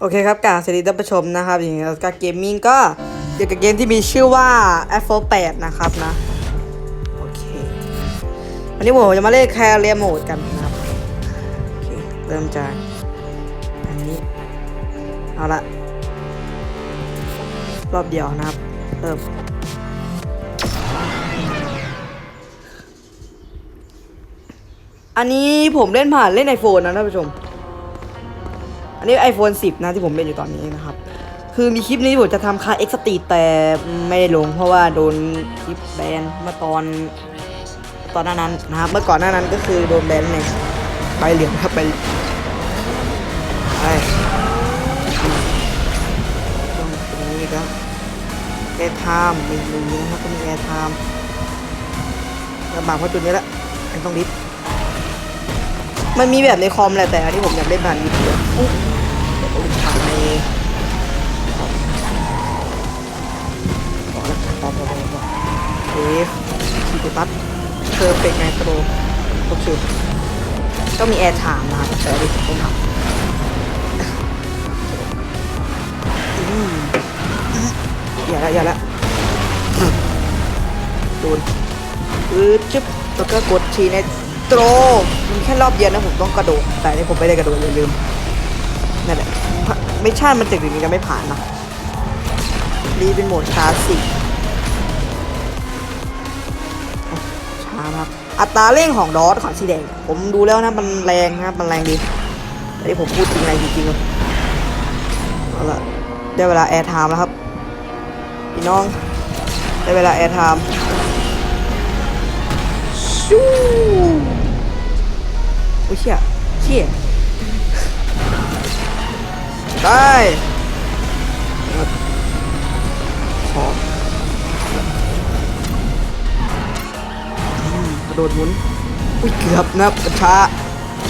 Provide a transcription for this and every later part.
โอเคครับกาบสวัสดีท่านผู้ชมนะครับอย่างกับเกมมิ่งก็เกี่ยวกับเกมที่มีชื่อว่า f 4 8นะครับนะ โอเค วันนี้ผมจะมาเล่นแคเรียโหมดกันนะครับโอเคเริ่มจากอันนี้ เอาละรอบเดียวนะครับ เริ่มอันนี้ผมเล่นผ่านเล่นไอโฟนนะท่านผู้ชม นนี้ iPhone 10 นะที่ผมเล่นอยู่ตอนนี้นะครับ คือมีคลิปนี้ผมจะทำค่า X s t แต่ไม่ได้ลง เพราะว่าโดนคลิปแบนเมื่อตอนตอนหน้านั้นนะครับ เมื่อก่อนหน้านั้นก็คือโดนแบนในใบเหลืองครับใบไปต้อตรงนี้ก็แอร์ไทม์มีรงนะครับก็มีแอร์ไทม์ลำบากเพราะจุดนี้แหละต้องดิสมันมีแบบในคอมแหละแต่อันนี้ผมอยากเล่นผ่านวิดีโอ เพอร์เฟกไนโตรครบชุดก็มีแอร์ไทม์นะครับแต่อันนี้ผมต้องทำอืมอย่าละอย่าละโดนอือจึ๊บแล้วก็กดทีในโตรมันแค่รอบเดียวนะผมต้องกระโดด แต่นี่ผมไม่ได้กระโดดอย่าลืมนั่นแหละไม่ใช่มันจากถึงนี้จะไม่ผ่านนะนี่เป็นโหมดคลาสสิก ครับ อัตราเร่งของดอทขอนสีแดง ผมดูแล้วนะมันแรงนะครับมันแรงดีแต่ที่ผมพูดจริงแรงจริงๆเลยเอาละได้เวลาแอร์ไทม์แล้วครับพี่น้องได้เวลาแอร์ไทม์ชูโอ้เชี่ยเชี่ยได้ขอ โดดหมุนอุ้ยเกือบนะครับมันช้า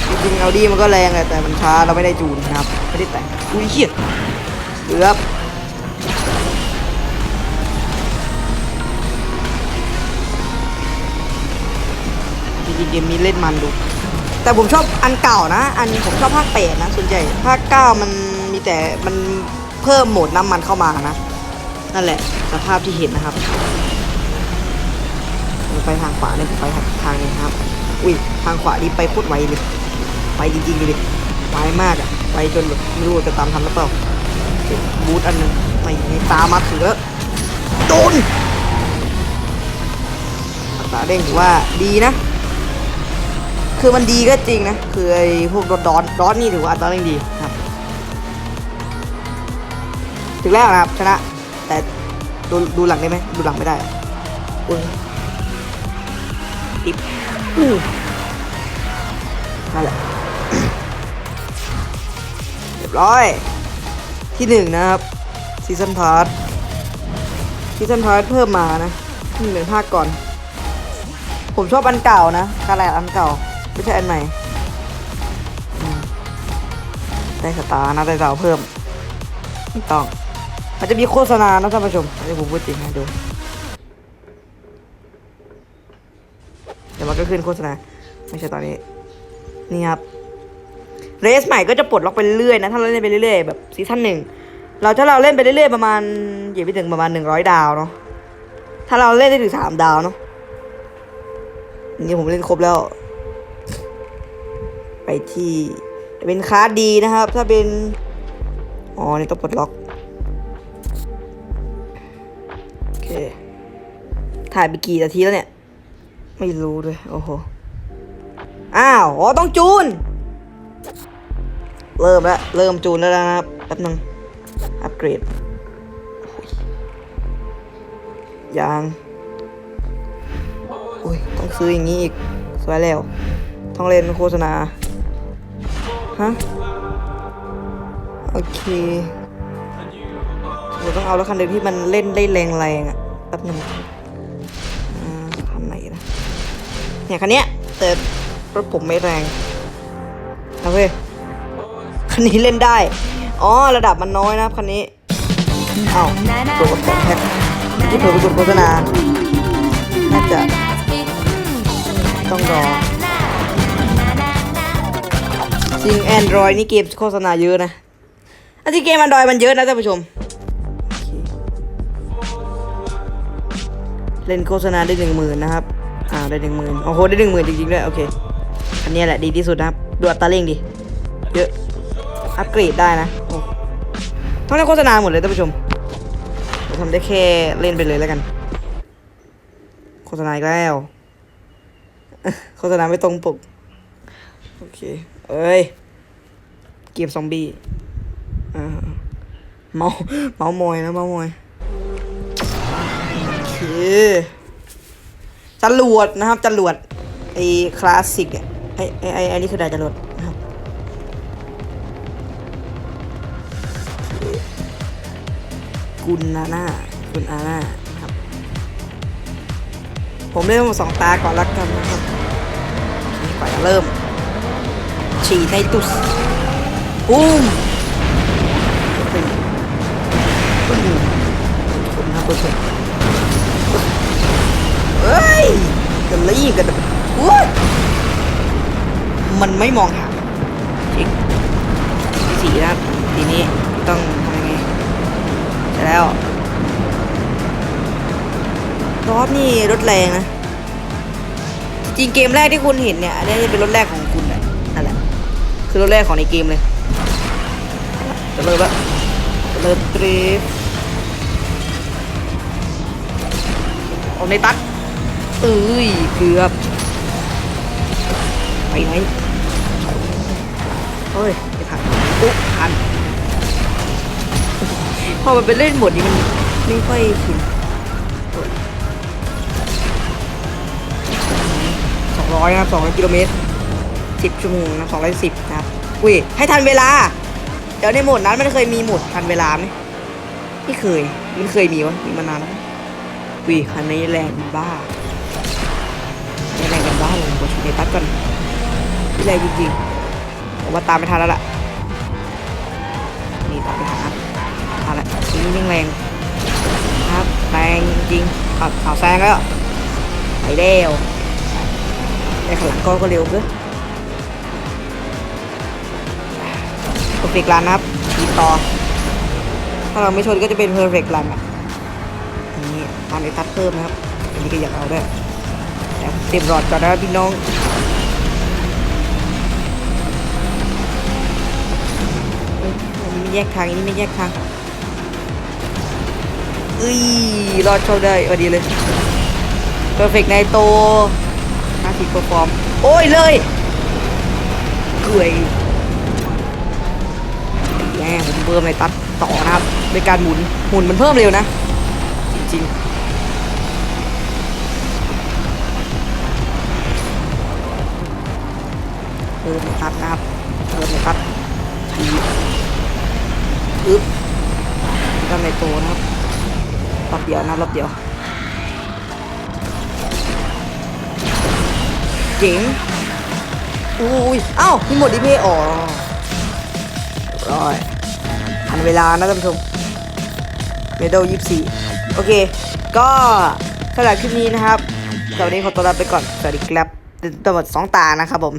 จริงๆเอาดีมันก็แรงแหละแต่มันช้าเราไม่ได้จูนนะครับไม่ได้แต่งอุ้ยเชี่ยเกือบจริงๆเกมนี้เล่นมันดู แต่ผมชอบอันเก่านะ อันผมชอบภาคแปดนะส่วนใหญ่ภาคเก้ามันมีแต่มันเพิ่มโหมดน้ำมันเข้ามานะ นั่นแหละสภาพที่เห็นนะครับ ไปทางขวาเนี่ยผมไปทางนี้ครับ อุ้ยทางขวานี่ไปโคตรไวเลยไปจริงๆเลยไวมากอะไวจนแบบไม่รู้จะตามทันหรือเปล่าบูทอันหนึงไม่ตามมาถือแล้วโดนอัตราเด้งถือว่าดีนะ คือมันดีก็จริงนะคือไอ้พวกรถดอนดอนนี่ถือว่าอัตราเร่งดีครับ ถึงแล้วนะครับชนะ แต่ดูดูหลังได้ไหมดูหลังไม่ได้อุ้ยิบอู้นั่นแหละเรียบร้อย ที่หนึ่งนะครับซีซันพาร์ทซีซันพาร์ทเพิ่มมานะนี่เหมือนภาคก่อน ผมชอบอันเก่านะคาแรอันเก่า ไม่ใช่อันใหม่ได้สตาร์นะได้ดาวเพิ่มไม่ต้องมันจะมีโฆษณานะท่านผู้ชมอันนี้ผมพูดจริงให้ดูเดี๋ยวมัน ก็ขึ้นโฆษณาไม่ใช่ตอนนี้ นี่ครับเรสใหม่ก็จะปลดล็อกไปเรื่อยนะ ถ้าเราเล่นไปเรื่อยๆแบบซีซั่นหนึ่งเราถ้าเราเล่นไปเรื่อยๆประมาณอย่าไปถึงประมาณหนึ่งร้อยดาวเนาะถ้าเราเล่นได้ถึงสามดาวเนาะนี่ผมเล่นครบแล้ว ไปที่เป็นคาร์ดดีนะครับ ถ้าเป็นอ๋อนี่ต้องปลดล็อกโอเคถ่ายไปกี่นาทีแล้วเนี่ย ไม่รู้ด้วย โอ้โห อ้าว อ๋อ ต้องจูน เริ่มแล้ว เริ่มจูนแล้วนะครับ แป๊บนึง อัปเกรดยางอุ้ย ต้องซื้ออย่างนี้อีก สวยแล้ว ต้องเล่นโฆษณา ฮะ โอเคเดี๋ยวต้องเอาแล้วคันเดียวที่มันเล่นได้แรงๆอะ แป๊บนึง เนี่ยคันเนี้ยแต่รถผมไม่แรงเอาเว้ยคันนี้เล่นได้ อ๋อระดับมันน้อยนะครับคันนี้เอ้าตัวกับของแท็กที่เพิ่มไปกดโฆษณาน่าจะต้องรอจริง Android นี่เกมโฆษณาเยอะนะอันที่เกมมันดอยมันเยอะนะท่านผู้ชมเล่นโฆษณาได้หนึ่งหมื่นนะครับ อ่าได้หนึ่งหมื่นโอ้โหได้หนึ่งหมื่นจริงๆด้วยโอเคอันนี้แหละดีที่สุดนะครับดูอัตราเร่งดิเยอะอัปเกรดได้นะโอ้ต้องเล่นโฆษณาหมดเลยท่านผู้ชมผมทำได้แค่เล่นไปเลยแล้วกัน โฆษณาอีกแล้ว โฆษณาไม่ตรงปก โอเค เอ้ย เกมซอมบี้อ่าเมา เมามอยนะเมามอย โอเค จรวดนะครับจรวดไอ้คลาสสิกอะไอ้ไอ้ไอ้ไอนี่คือดาจรวดนะครับคกุนนาน่ากุนอาน่าครับ ผมเล่มสองตาก่อนละกันนะครับก่อนจะเริ่ม ฉีดในตุสปุ้มตึ้งปุ้มคุณครับคุณ ฮ้ยกันเลยกันว้ามันไม่มองหาจริงสีนะครับทีนี้ต้องทำยังไงเสร็จแล้วรอบนี่รถแรงนะ จริงเกมแรกที่คุณเห็นเนี่ยอันนี้จะเป็นรถแรกของคุณแหละนั่นแหละคือรถแรกของในเกมเลยจะเริ่มละจะเริ่มตรีฟออกในตัด เอ้ยเกือบไปไหนเฮ้ยไม่ทันปุ๊บทันพอมันเป็นเล่นหมดนี้มันไม่ค่อยชินสองร้อยนะครับสองร้อยกิโลเมตรสิบชั่วโมงนะสองร้อยสิบนะครับอุ้ยให้ทันเวลา เดี๋ยวในโหมดนั้นมันเคยมีโหมดทันเวลาไหมไม่เคย มันเคยมีวะมีมานานแล้วอุ้ยคันนี้แรงบ้า บ้าเลยกดชุดในตัดก่อนนี่แรงจริงๆผมว่าตามไม่ทันแล้วล่ะนี่ตามไม่ทันครับเอาละทีนี้ยังแรงนะครับแรงจริงๆขับข่าแซงแล้วไปแล้วไอ้ขลังก็ก็เร็วเกินเพอร์เฟกต์รันนะครับทีต่อ ถ้าเราไม่ชนก็จะเป็นเพอร์เฟกต์รันอะอันนี้ตามไอตัดเพิ่มนะครับ อันนี้ก็อยากเอาด้วย เต็มรอดก่อนนะพี่น้องอันนี้ไม่แยกทางอันนี้ไม่แยกทางเอ้ยรอดเข้าได้พอดีเลยเพอร์เฟกต์ในโตห้าสิบเปอร์ฟอร์ม โอ้ยเลยเกยแง่ผมเพิ่มในตัดต่อนะครับในการหมุน หมุนมันเพิ่มเร็วนะ จริงๆ เพิ่มนตัดนะครับเพิ่มในตัดทีอึ๊บด้านในโตนะครับรอบเดียวนะรอบเดียวเจ๋งอุ้ยเอ้ามีหมดดีเพย์อ๋อร้อยทันเวลานะท่านผู้ชมเมด l ยี่สี่โอเค ก็สำหรับคลิปนี้นะครับสวัสดีขอตัวลาไปก่อน สวัสดีครับตำรวจสองตานะครับผม